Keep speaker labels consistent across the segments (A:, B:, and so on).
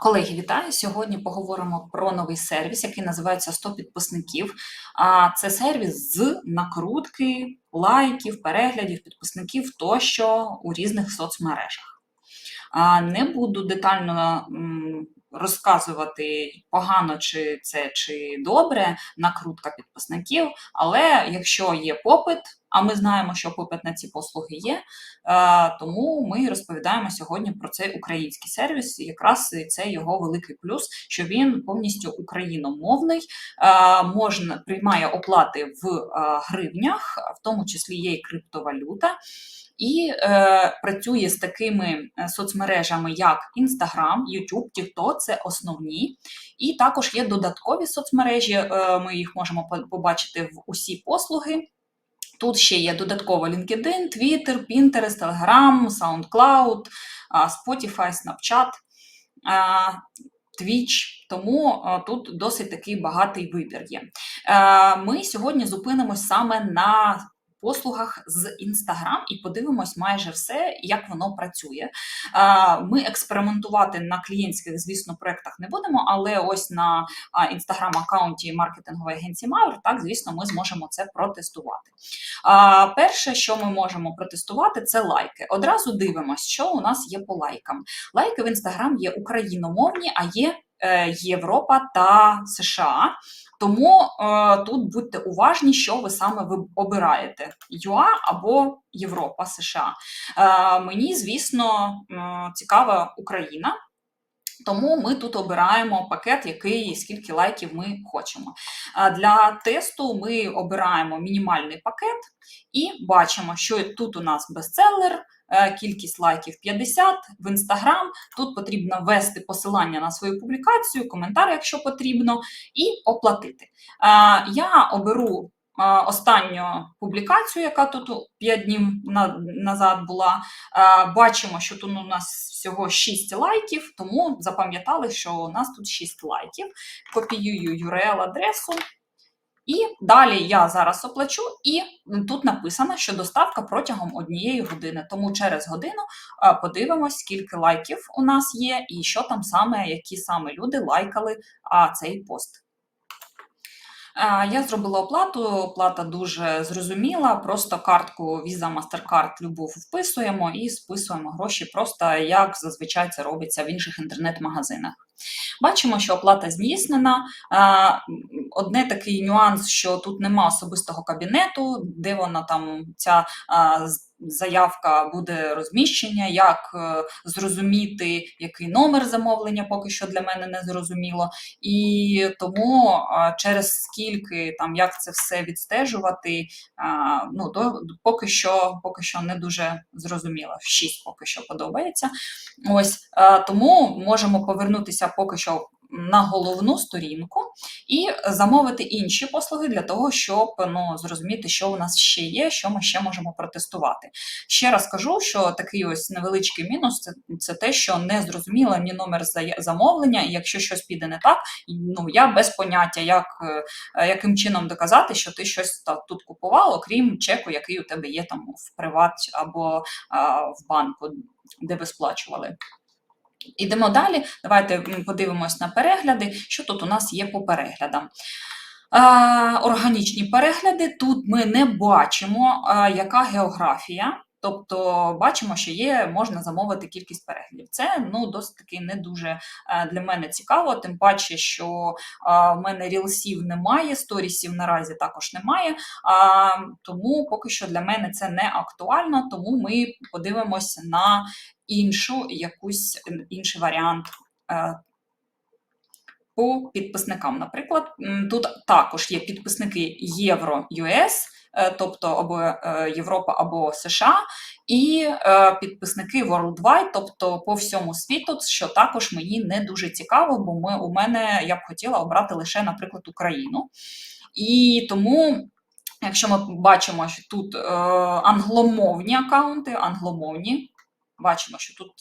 A: Колеги, вітаю! Сьогодні поговоримо про новий сервіс, який називається 100 підписників. А це сервіс з накрутки, лайків, переглядів, підписників тощо у різних соцмережах. Не буду детально розказувати, погано чи це чи добре, накрутка підписників, але якщо є попит, а ми знаємо, що попит на ці послуги є, е, тому ми розповідаємо сьогодні про цей український сервіс. Якраз це його великий плюс, що він повністю україномовний, е, можна приймає оплати в е, гривнях, в тому числі є і криптовалюта. І е, працює з такими соцмережами, як Instagram, YouTube, TikTok, це основні. І також є додаткові соцмережі, е, ми їх можемо побачити в усі послуги. Тут ще є додатково LinkedIn, Twitter, Pinterest, Telegram, SoundCloud, Spotify, Snapchat, Twitch, тому тут досить такий багатий вибір є. Ми сьогодні зупинимось саме на послугах з Instagram і подивимось майже все, як воно працює. Ми експериментувати на клієнтських, звісно, проєктах не будемо, але ось на інстаграм-аккаунті маркетингової агенції Мавр, так, звісно, ми зможемо це протестувати. Перше, що ми можемо протестувати, це лайки. Одразу дивимося, що у нас є по лайкам. Лайки в Інстаграм є україномовні, а є Європа та США. Тому е, тут будьте уважні, що ви саме ви обираєте: ЮА або Європа, США. Е, Мені, звісно, е, цікава Україна. Тому ми тут обираємо пакет, який скільки лайків ми хочемо. Для тесту ми обираємо мінімальний пакет і бачимо, що тут у нас бестселер, Е, кількість лайків 50 в інстаграм. Тут потрібно ввести посилання на свою публікацію, коментар, якщо потрібно, і оплатити. Е, я оберу. Е, останню публікацію, яка тут 5 днів назад була, бачимо, що тут у нас всього 6 лайків, тому запам'ятали, що у нас тут 6 лайків. Копіюю URL-адресу і далі я зараз оплачу, і тут написано, що доставка протягом однієї години. Тому через годину подивимось, скільки лайків у нас є, і що там саме, які саме люди лайкали цей пост. Я зробила оплату, оплата дуже зрозуміла. Просто картку Visa MasterCard любов вписуємо і списуємо гроші, просто як зазвичай це робиться в інших інтернет-магазинах. Бачимо, що оплата здійснена. Одне такий нюанс, що тут нема особистого кабінету, де вона там ця заявка буде розміщення, як е, зрозуміти, який номер замовлення, поки що для мене не зрозуміло. І тому через скільки там як це все відстежувати, ну то поки що поки що не дуже зрозуміло. Шість поки що подобається. Ось тому можемо повернутися поки що на головну сторінку і замовити інші послуги для того, щоб ну, зрозуміти, що у нас ще є, що ми ще можемо протестувати. Ще раз кажу, що такий ось невеличкий мінус це, це те, що не зрозуміло ні номер замовлення, і якщо щось піде не так, ну я без поняття, як, е, яким чином доказати, що ти щось та, тут купував, окрім чеку, який у тебе є там в приват або а, в банку, де ви сплачували. Ідемо далі. Давайте подивимось на перегляди, що тут у нас є по переглядам. Органічні перегляди. Тут ми не бачимо, яка географія. Тобто бачимо, що є, можна замовити кількість переглядів. Це ну, досить таки не дуже е, для мене цікаво, тим паче, що а, в мене рілсів немає, сторісів наразі також немає. А, Тому поки що для мене це не актуально, тому ми подивимося на іншу якусь інший варіант. Е, по підписникам, наприклад, тут також є підписники Євро US, Е, тобто або е, Європа, або США, і підписники Worldwide, тобто по всьому світу, що також мені не дуже цікаво, бо ми у мене я б хотіла обрати лише, наприклад, Україну. І тому. Якщо ми бачимо, що тут е, англомовні аккаунти, англомовні, бачимо, що тут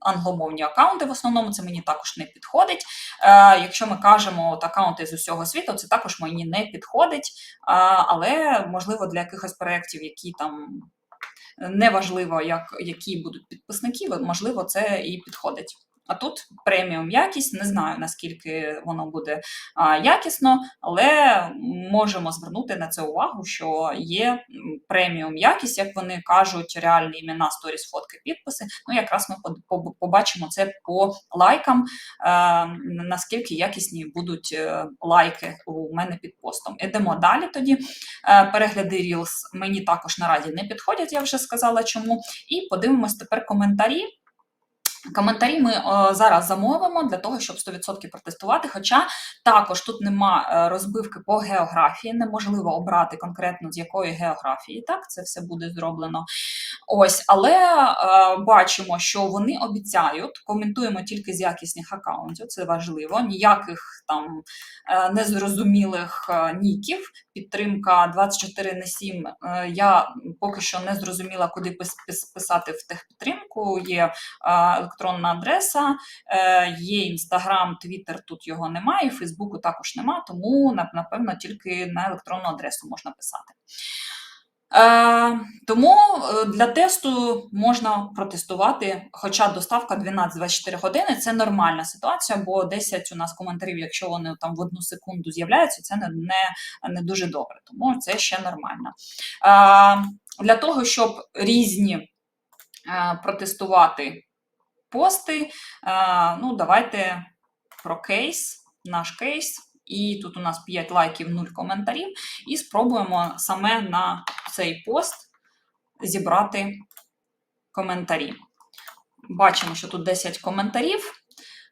A: англомовні аккаунти, в основному це мені також не підходить. Е, Якщо ми кажемо от, аккаунти з усього світу, це також мені не підходить, е, але можливо для якихось проєктів, які там неважливо, як, які будуть підписники, можливо, це і підходить. А тут преміум якість, не знаю наскільки воно буде якісно, але можемо звернути на це увагу, що є преміум якість, як вони кажуть, реальні імена, сторіс, фотки, підписи. Ну, якраз ми побачимо це по лайкам, е, наскільки якісні будуть е, лайки у мене під постом. Ідемо далі тоді. Е, перегляди Reels мені також наразі не підходять, я вже сказала чому. І подивимось тепер коментарі. Коментарі ми о, зараз замовимо для того, щоб 100% протестувати. Хоча також тут нема е, розбивки по географії, неможливо обрати конкретно з якої географії. Так, це все буде зроблено. Ось, але е, бачимо, що вони обіцяють, коментуємо тільки з якісних аккаунтів, це важливо. Ніяких там е, незрозумілих е, ніків. Підтримка 24 на 7. Е, я поки що не зрозуміла, куди пис- пис- писати в техпідтримку. Є е, електронна адреса, е, є інстаграм, твіттер, тут його немає, Фейсбуку також немає, тому напевно тільки на електронну адресу можна писати. Е, тому е, для тесту можна протестувати, хоча доставка 12-24 години це нормальна ситуація, бо 10 у нас коментарів, якщо вони там в одну секунду з'являються, це не, не, не дуже добре. Тому це ще нормально. Е, для того, щоб різні протестувати пости, ну давайте про кейс, наш кейс. І тут у нас 5 лайків, 0 коментарів. І спробуємо саме на цей пост зібрати коментарі. Бачимо, що тут 10 коментарів.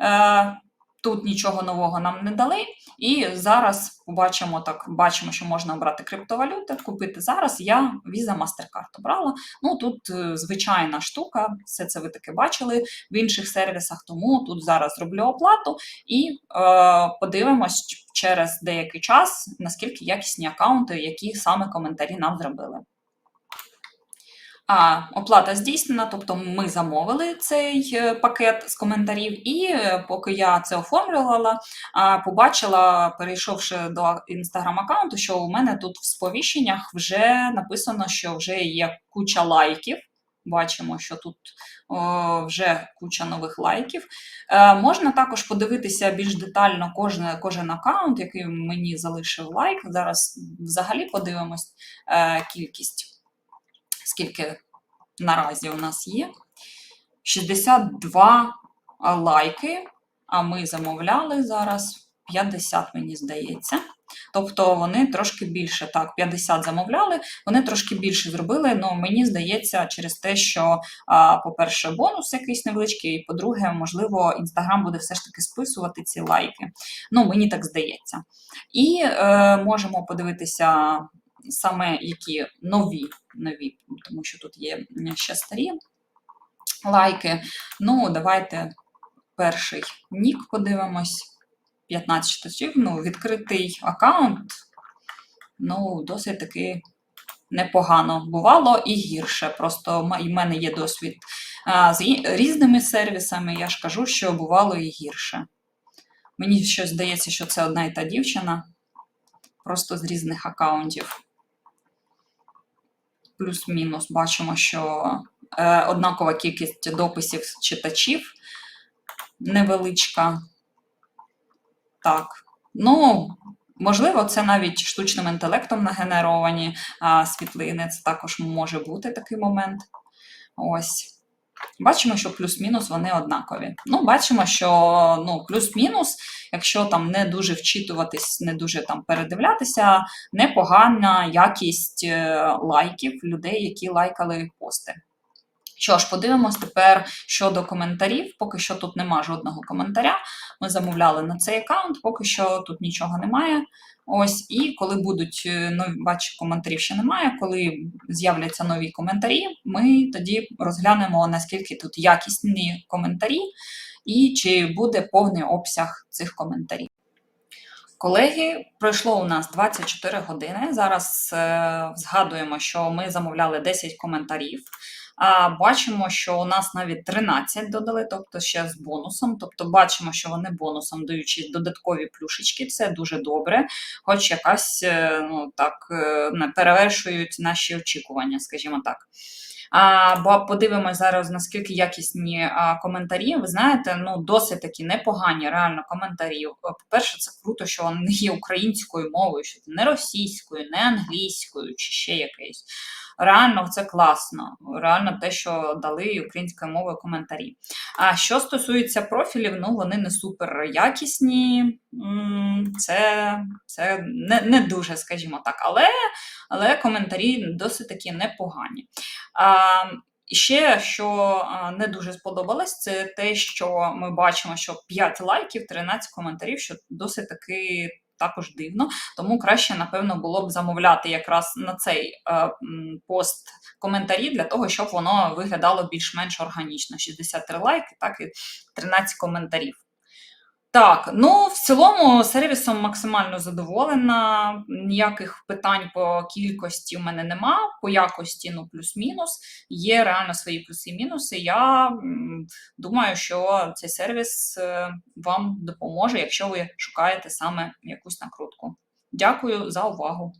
A: Е, Тут нічого нового нам не дали. І зараз побачимо так, бачимо, що можна обрати криптовалюти, купити зараз. Я Visa Mastercard обрала. Ну тут е, звичайна штука, все це ви таки бачили в інших сервісах, тому тут зараз зроблю оплату і е, подивимось через деякий час, наскільки якісні аккаунти, які саме коментарі нам зробили. А, оплата здійснена, тобто ми замовили цей е, пакет з коментарів, і е, поки я це оформлювала, побачила, перейшовши до інстаграм-аккаунту, що у мене тут в сповіщеннях вже написано, що вже є куча лайків. Бачимо, що тут о, вже куча нових лайків. Е, можна також подивитися більш детально кожен, кожен аккаунт, який мені залишив лайк. Зараз взагалі подивимось е, кількість скільки наразі у нас є. 62 лайки, а ми замовляли зараз 50, мені здається. Тобто вони трошки більше, так, 50 замовляли, вони трошки більше зробили. Ну, мені здається, через те, що, по-перше, бонус якийсь невеличкий, і по-друге, можливо, Інстаграм буде все ж таки списувати ці лайки. Ну, мені так здається. І е, можемо подивитися саме які нові, нові, тому що тут є ще старі лайки. Ну, давайте перший нік подивимось. 15 читачів, ну, відкритий аккаунт, ну, досить таки непогано. Бувало і гірше. Просто в мене є досвід з різними сервісами. Я ж кажу, що бувало і гірше. Мені щось здається, що це одна і та дівчина, просто з різних аккаунтів. Плюс-мінус бачимо, що е, однакова кількість дописів читачів невеличка. Так. Ну, можливо, це навіть штучним інтелектом нагенеровані а, світлини. Це також може бути такий момент. Ось. Бачимо, що плюс-мінус вони однакові. Ну, бачимо, що ну, плюс-мінус, якщо там не дуже вчитуватись, не дуже там передивлятися, непогана якість е, лайків людей, які лайкали пости. Що ж, подивимось тепер щодо коментарів. Поки що тут нема жодного коментаря. Ми замовляли на цей аккаунт, поки що тут нічого немає. Ось, і коли будуть е, нові, бачу, коментарів ще немає. Коли з'являться нові коментарі, ми тоді розглянемо, наскільки тут якісні коментарі, і чи буде повний обсяг цих коментарів. Колеги, пройшло у нас 24 години. Зараз е, згадуємо, що ми замовляли 10 коментарів. Бачимо, що у нас навіть 13 додали, тобто ще з бонусом. Тобто бачимо, що вони бонусом даючи додаткові плюшечки, це дуже добре, хоч якась е, ну, так, е, не перевершують наші очікування, скажімо так. А, бо подивимось зараз, наскільки якісні а, коментарі. Ви знаєте, ну досить такі непогані реально коментарі. По-перше, це круто, що вони є українською мовою, що не російською, не англійською чи ще якоюсь. Реально, це класно. Реально, те, що дали українською мовою коментарі. А що стосується профілів, ну вони не супер якісні. Це, це не, не дуже, скажімо так, але, але коментарі досить такі непогані. А, ще, що не дуже сподобалось, це те, що ми бачимо, що 5 лайків, 13 коментарів, що досить таки також дивно. Тому краще, напевно, було б замовляти якраз на цей е, пост коментарі для того, щоб воно виглядало більш-менш органічно. 63 лайки, так і 13 коментарів. Так, ну в цілому сервісом максимально задоволена. Ніяких питань по кількості в мене нема, по якості ну плюс-мінус. Є реально свої плюси і мінуси. Я думаю, що цей сервіс е, вам допоможе, якщо ви шукаєте саме якусь накрутку. Дякую за увагу.